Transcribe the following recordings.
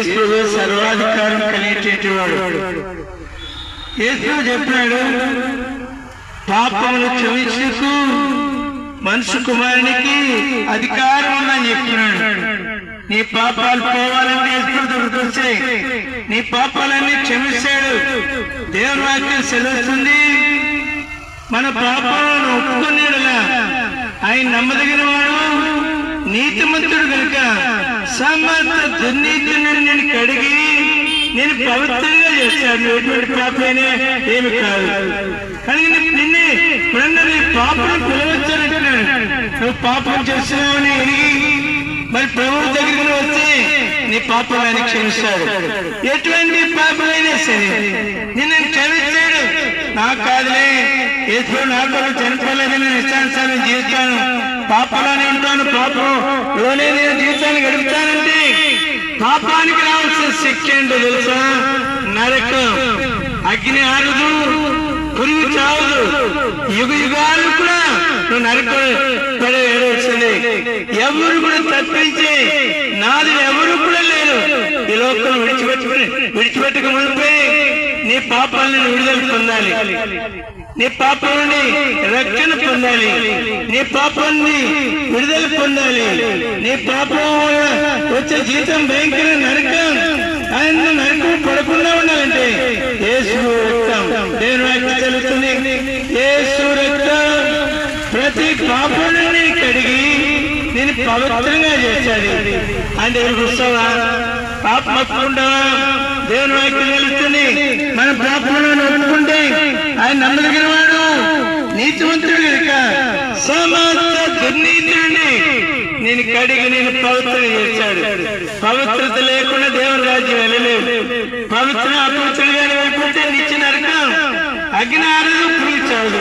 ప్రియమైనటువంటి సర్వాధికారం కలిగేటువంటి వాడు యేసు చెప్పాడు పాపములు క్షమించుకు మనుషు కుమారునికి అధికారం ఉందని చెప్తున్నాడు నీ పాపాలు పోవాలంటే యేసు దొరుకుతాయి నీ పాపాలన్నీ క్షమిస్తాడు. దేవుని వాక్యం సెలవుస్తుంది మన పాపాలను ఒప్పుకునేలా ఆయన నమ్మదగిన వాడు నీతిమంతుడు కనుక అసమర్థ దుర్నీతులను నేను కడిగి నేను పవిత్రంగా చేశాను. ఎటువంటి పాపైనా ఏమి కాదు. కానీ నిన్ను నిన్నే ఇప్పుడన్నా నీ పాపను పిలవచ్చానంటున్నాను నువ్వు పాపం చేస్తున్నావని ఎరిగి మరి ప్రభు దగ్గరికి వచ్చి నీ పాపాలని క్షమిస్తాడు. ఎటువంటి పాపమైనా సరే నిన్ను క్షమించాడు నాకు కాదులే ఏదో నా కొరకు చనిపోలేదని నేను జీవిస్తాను పాపలోనే ఉంటాను. పాపంలోనే నేను జీవితాన్ని గడుపుతానంటే పాపానికి రావాల్సిన శక్తి ఏంటో తెలుసా? నరకం అగ్ని ఆరదు పురుగు చావదు. యుగ యుగాలు కూడా నువ్వు నరక పడే ఎవరు కూడా తప్పించి నాది ఎవరు కూడా లేరు. ఈ లోకం విడిచిపెట్టుకుని విడిచిపెట్టక ముందు నీ పాపాలను విడుదల పొందాలి. నీ పాపం నుండి రక్షణ పొందాలి. నీ పాపాన్ని విడుదల పొందాలి. నీ పాపం వల్ల వచ్చే జీతం భయంకర నరకం. ఆయన నరకం పడకుండా ఉండాలంటే ఏ రక్తం. నేను వాక్యం తెలుస్తుంది యేసు రక్తం ప్రతి పాపం కడిగి నేను పవిత్రంగా చేశాడు. అంటే దగ్గరికి వస్తావా పాపం ఒప్పుకుంటావా దేవుని వైపు తెలుస్తుంది మన పాపంలో ఒప్పుకుంటే ఆయన నమ్మదగిన వాడు నీతివంతుడు కనుక సమస్త దుర్నీతిని నేను కడిగి నేను పవిత్రం చేశాడు. పవిత్రత లేకుండా దేవుని రాజ్యం వెళ్ళలేదు. పవిత్ర అపవిత్రులుగానే వెళ్ళిపోతే నిచ్చిన నరకం అగ్ని ఆరదు పూర్చాడు.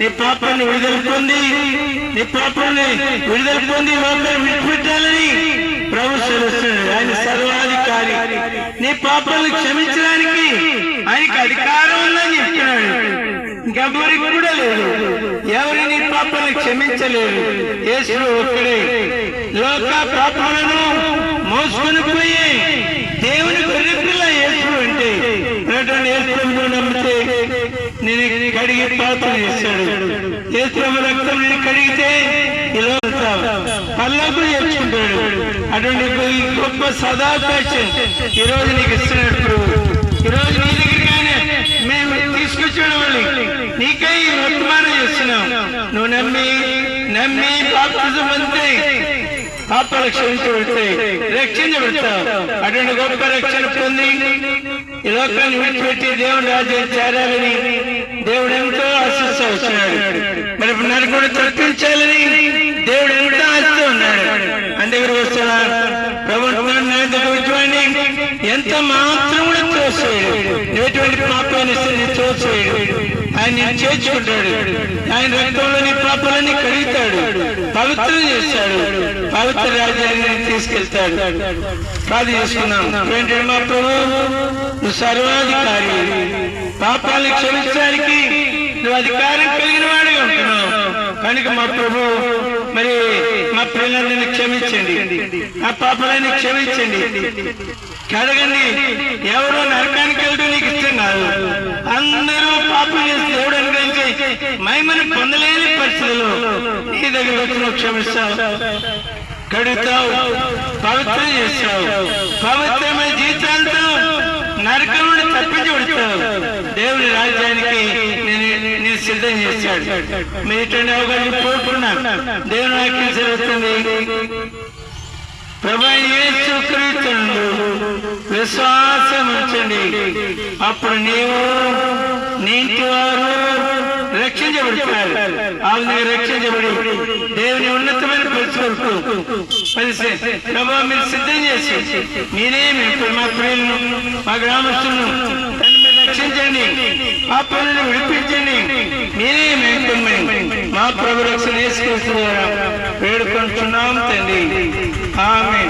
నీ పాపాన్ని విడుదల పొంది నీ పాపాన్ని విడుదల పొంది లోపల విడిచిపెట్టాలని ప్రభు ఆయన సర్వ సర్వాధికారి నీ పాపాలను క్షమించడానికి ఆయనకి అధికారం ఉందని చెప్తున్నాడు ఇంకెవరికి కూడా లేదు. ఎవరి నీ పాపాలను క్షమించలేదు యేసుడు ఒక్కడే. లోక పాపాలను మోసుకొని పోయి దేవుని గొర్రెపిల్ల యేసుడు అంటే అటువంటి యేసు నమ్మితే నేను కడిగి పాత్ర చేశాడు యేసు రక్తం నేను కడిగి పల్లకు చేర్చుకుంటాడు అటువంటి గొప్ప సదాకాశం ఈరోజు నీకు ఇస్తున్నాడు ఈరోజు నీ దగ్గరగానే మేము తీసుకొచ్చాడు వాళ్ళు నీకై ఈ వర్తమానం చేస్తున్నాం. నువ్వు నమ్మి నమ్మి బాప్తిజం అంతే. పాపాలు క్షమించబడతాయి రక్షించబడతావు. అటువంటి గొప్ప రక్షణ పొంది ఈ లోకాన్ని విడిచిపెట్టి దేవుడు రాజ్యం చేరాలని దేవుడు ఎంతో ఆశిస్తూ వచ్చినాడు మరి నన్ను కూడా తప్పించాలని దేవుడు ఎంతో అందుకు వస్తున్నా ప్రభుత్వాన్ని ఎంత మాత్రం కూడా తోసేయడు. ఎటువంటి పాపాన్ని తోసేయడు. ఆయన నేను చేర్చుకుంటాడు. ఆయన రక్తంలో నీ పాపాలన్నీ కడుగుతాడు. పవిత్రం చేస్తాడు. పవిత్ర రాజ్యాన్ని తీసుకెళ్తాడు. బాధ చేసుకున్నాం ఏంటంటే మా ప్రభు నువ్వు సర్వాధికారి. పాపాలను క్షమించడానికి నువ్వు అధికారం కలిగిన వాడిగా ఉంటున్నావు కనుక మా ప్రభు మరి మా పిల్లల్ని క్షమించండి. ఆ పాపలని క్షమించండి. కడగండి ఎవరో నరకానికి వెళ్ళడం నీకు ఇష్టం కాదు. అందరూ పాపం చేసి దేవుడు అనుగ్రహించి మహిమను పొందలేని పరిస్థితుల్లో నీ దగ్గర వచ్చిన క్షమిస్తావు. కడుగుతావు పవిత్రం చేస్తావు. పవిత్ర జీవితాలతో నరకం నుండి తప్పించబడతావు దేవుని రాజ్యానికి నేను నేను సిద్ధం చేశాడు. మీటండి అవగాహన కోరుకున్నాను దేవుని వాక్యం జరుగుతుంది ప్రభు యేసు క్రీస్తునందు విశ్వాసం ఉంచండి. అప్పుడు నీవు నీటి వారు రక్షించబడుతున్నారు ఆమె రక్షించబడి దేవుని ఉన్నతమైన పరిస్థితులకు పరిస్థితి ప్రభు మీరు సిద్ధం చేసి మీరే మీ మా ప్రియులను మా గ్రామస్తులను తండ్రి మీరు రక్షించండి. ఆ పిల్లల్ని విడిపించండి. మీరే మేము మా ప్రభు రక్షణ వేసుకొస్తున్నారా వేడుకుంటున్నాం తండ్రి. ఆమె